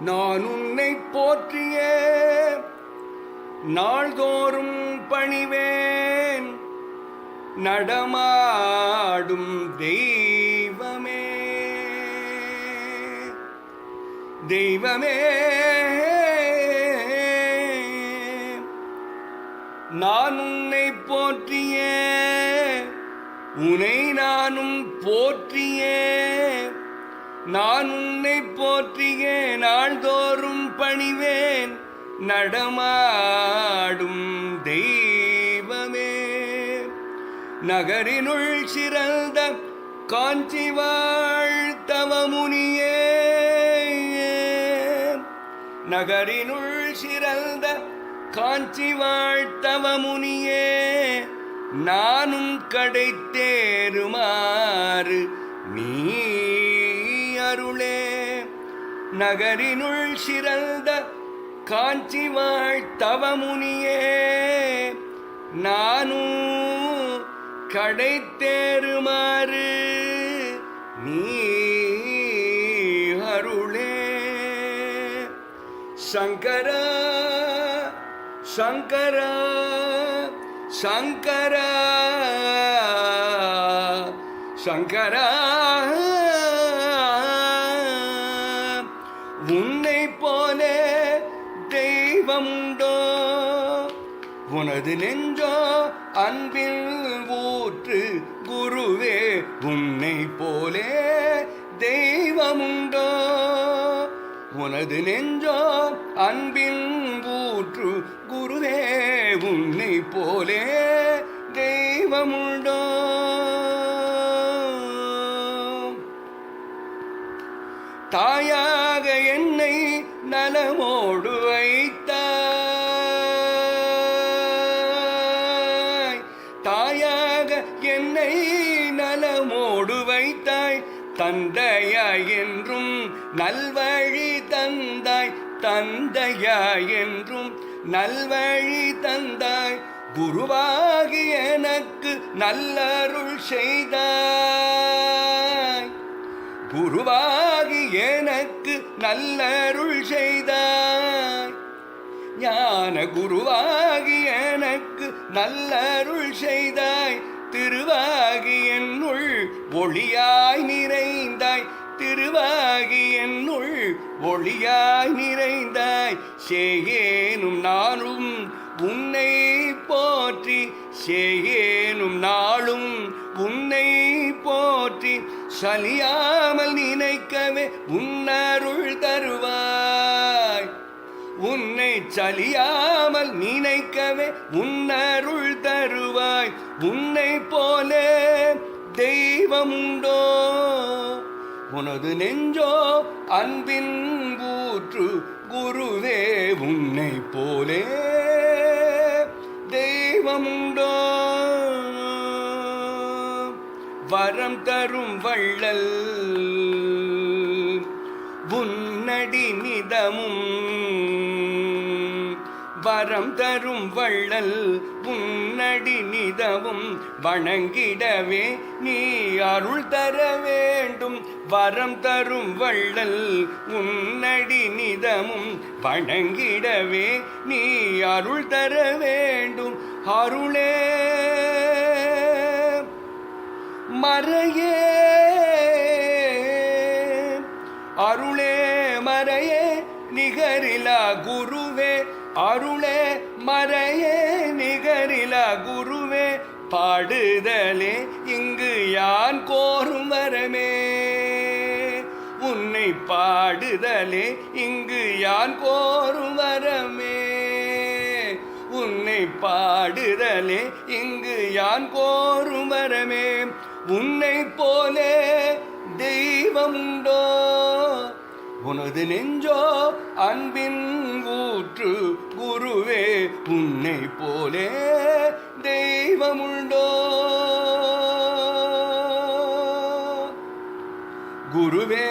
நான் உன்னை போற்றிய. நாள்தோறும் பணிவேன். நடமாடும் தெய்வமே. தெய்வமே. நான் உன்னை போற்றிய. உனை நானும் போற்றியே. நான் உன்னை போற்றிய நாள்தோறும் பணிவேன் நடமாடும் தெய்வமே. நகரினுள் சிறந்த காஞ்சி வாழ்த்தவமுனியே நகரினுள் சிறந்த காஞ்சி வாழ்த்தவமுனியே நானும் கடை தேருமாறு நீ அருளே. நகரினுள் சிறந்த காஞ்சி வாழ்த்தவமுனியே நானும் கடை தேருமாறு நீ அருளே. சங்கரா சங்கரா சங்கரா சங்கரா. உன்னை போல தெய்வமுண்டோ உனது நெஞ்சோ அன்பில் ஊற்று குருவே உன்னை போலே தெய்வமுண்டோ. உனது நெஞ்சோ அன்பின் ஊற்று குருவே உன்னை போலே தெய்வமுண்டோ. நலமோடு வைத்தாய். தாயாக என்னை நலமோடு வைத்தாய். தந்தையாய் என்றும் நல்வழி தந்தாய். தந்தையாய் என்றும் நல்வழி தந்தாய். குருவாகி எனக்கு நல்லருள் செய்தாய். குருவாகி எனக்கு நல்லருள் செய்தாய். ஞான குருவாகி எனக்கு நல்லருள் செய்தாய். திருவாகி என்னுள் ஒளியாய் நிறைந்தாய். திருவாகி என்னுள் ஒளியாய் நிறைந்தாய். சேயேனும் நானும் உன்னை போற்றி சேயேனும் நாளும் உன்னை போற்றி சலியாமல் நினைக்கவே உன்னருள் தருவாய். உன்னை சலியாமல் நினைக்கவே உன்னருள் தருவாய். உன்னை போல தெய்வம் உண்டோ? உனது நெஞ்சோ அன்பின் கூற்று குருவே உன்னை போலே தெய்வம் உண்டோ? வரம் தரும் வள்ளல். உன்னடி நிதமும் வரம் தரும் வள்ளல் உன்னடி நிதமும் வணங்கிடவே நீ அருள் தர வேண்டும். வரம் தரும் வள்ளல் உன்னடி நிதமும் வணங்கிடவே நீ அருள் தர வேண்டும். அருளே மறையே. அருளே மறையே நிகரிலா குருவே. அருளே மறையே நிகரிலா குருவே. பாடுதலே இங்கு யான் கோரும் வரமே. உன்னை பாடுதலே இங்கு யான் கோரும் வரமே. உன்னை பாடுதலே இங்கு யான் கோரும் வரமே. உன்னை போலே தெய்வமுண்டோ உனது நெஞ்சோ அன்பின் ஊற்று குருவே உன்னை போலே தெய்வம் உண்டோ? குருவே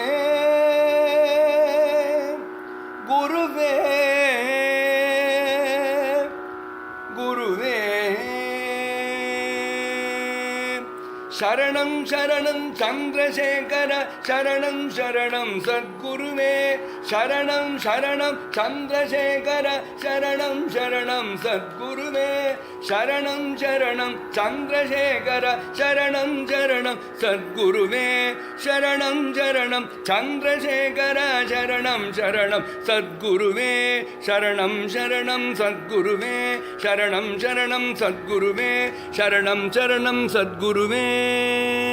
சரணம் சரணம் சந்திரசேகர சரணம் சரணம் சத்குருவே. சரணம் சரணம் சந்திரசேகர சரணம் சரணம் சத்குருவே. சரணம் சரணம் சந்திரசேகர சரணம் சரணம் சத்குருவே. சரணம் சரணம் சந்திரசேகர சரணம் சரணம் சத்குருவே. சரணம் சரணம் சத்குருவே. சரணம் சரணம் சத்குருவே. சரணம் சரணம் சத்குருவே.